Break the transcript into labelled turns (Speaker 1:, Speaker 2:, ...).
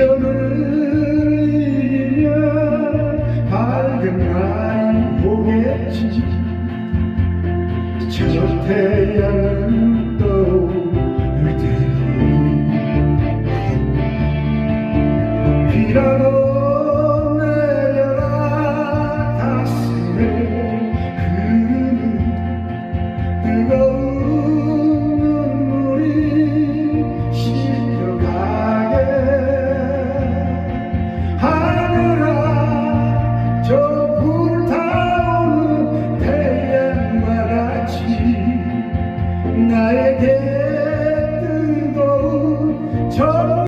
Speaker 1: 시련을 이면 밝은 날 보겠지. 저 태양은 떠올 때니. 비라도 내려라 가슴에 흐르는 뜨거운 내 뜨거운 저